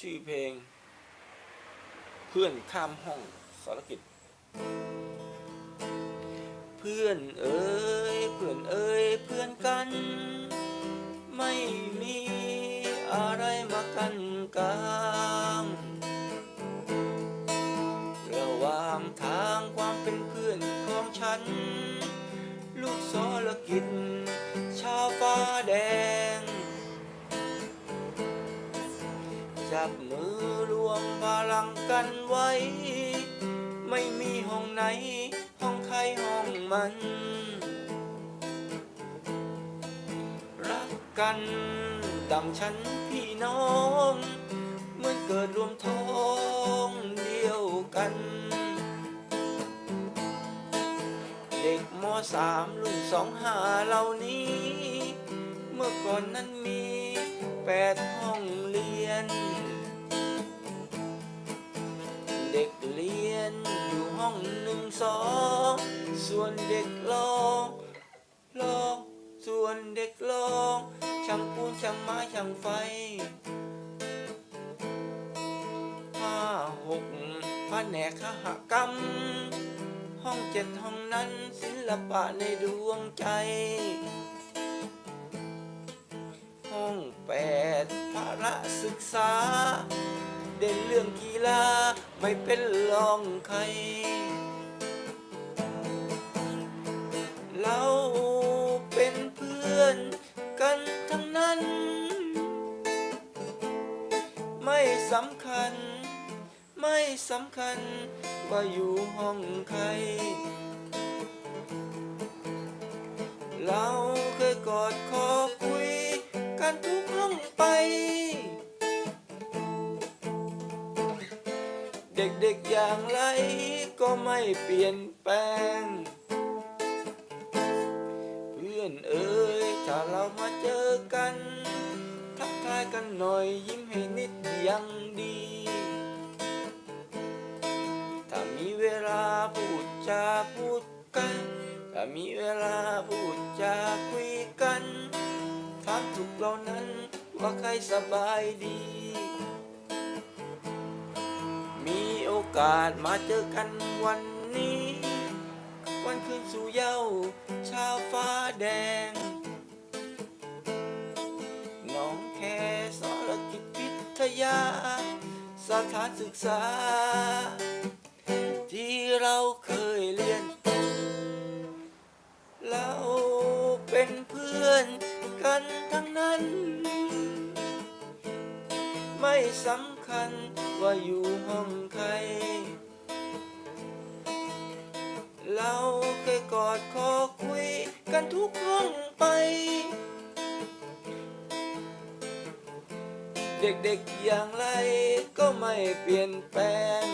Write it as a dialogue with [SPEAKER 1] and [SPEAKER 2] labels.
[SPEAKER 1] ชื่อเพลง เพื่อนข้ามห้องสารกิจ เพื่อนเอ้ยเพื่อนเอ้ยเพื่อนกัน ไม่มีอะไรมากันกลางระหว่างทางความเป็นเพื่อนของฉัน ลูกสรกิจชาวฟ้าแดง จับมือรวมพลังกันไว้ ไม่มีห้องไหน ห้องใครห้องมัน รักกันดังฉันพี่น้อง เหมือนเกิดรวมท้องเดียวกัน เด็กมสามรุ่นสองหาเหล่านี้ เมื่อก่อนนั้นมี แปดห้องเรียน เด็กเรียนอยู่ห้องหนึ่งสองส่วนเด็กลองลองส่วนเด็กลองช่างปูนช่างไม้ช่างไฟห้าหกแผนกขหกรรม ห้องเจ็ดห้องนั้นศิลปะในดวงใจ องแปดภาระศึกษา เด่นเรื่องกีฬาไม่เป็นรองใคร เราเป็นเพื่อนกันทั้งนั้น ไม่สำคัญ ไม่สำคัญว่าอยู่ห้องใคร เรา เด็กๆอย่างไรก็ไม่เปลี่ยนแปลง เพื่อนเอ๋ยถ้าเรามาเจอกัน ทักทายกันหน่อยยิ้มให้นิดยังดี ถ้ามีเวลาพูดจาพูดกัน ถ้ามีเวลาพูดจาคุยกันถามทุกเหล่านั้นว่าใครสบายดี อกาสมาเจอกันวันนี้ วันคืนสู่เย้าชาวฟ้าแดงน้องแค่สรกิจวิทยา สถานศึกษา ที่เราเคยเรียน เราเป็นเพื่อนกันทั้งนั้น ไม่สำ คัญว่าอยู่ห้องใคร เราเคยกอดคอคุยกันทุกห้องไป เด็กๆอย่างไรก็ไม่เปลี่ยนแปลง